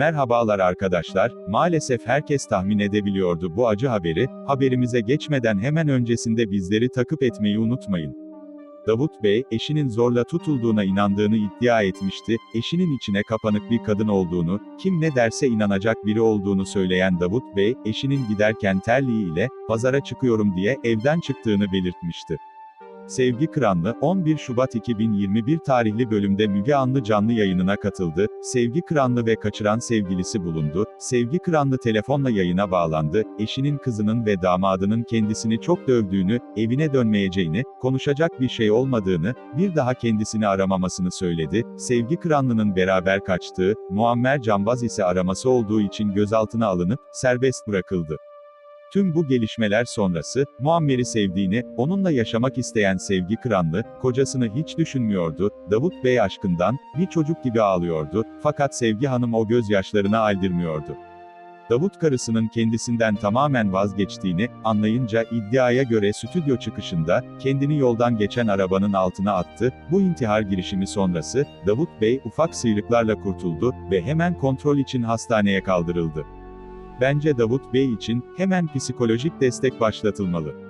Merhabalar arkadaşlar, maalesef herkes tahmin edebiliyordu bu acı haberi, haberimize geçmeden hemen öncesinde bizleri takip etmeyi unutmayın. Davut Bey, eşinin zorla tutulduğuna inandığını iddia etmişti, eşinin içine kapanık bir kadın olduğunu, kim ne derse inanacak biri olduğunu söyleyen Davut Bey, eşinin giderken terliğiyle, pazara çıkıyorum diye evden çıktığını belirtmişti. Sevgi Kıranlı, 11 Şubat 2021 tarihli bölümde Müge Anlı canlı yayınına katıldı. Sevgi Kıranlı ve kaçıran sevgilisi bulundu. Sevgi Kıranlı telefonla yayına bağlandı. Eşinin kızının ve damadının kendisini çok dövdüğünü, evine dönmeyeceğini, konuşacak bir şey olmadığını, bir daha kendisini aramamasını söyledi. Sevgi Kıranlı'nın beraber kaçtığı, Muammer Cambaz ise araması olduğu için gözaltına alınıp, serbest bırakıldı. Tüm bu gelişmeler sonrası, Muammer'i sevdiğini, onunla yaşamak isteyen Sevgi Kıranlı, kocasını hiç düşünmüyordu, Davut Bey aşkından, bir çocuk gibi ağlıyordu, fakat Sevgi Hanım o gözyaşlarını aldirmiyordu. Davut karısının kendisinden tamamen vazgeçtiğini anlayınca iddiaya göre stüdyo çıkışında kendini yoldan geçen arabanın altına attı. Bu intihar girişimi sonrası Davut Bey ufak sıyrıklarla kurtuldu ve hemen kontrol için hastaneye kaldırıldı. Bence Davut Bey için hemen psikolojik destek başlatılmalı.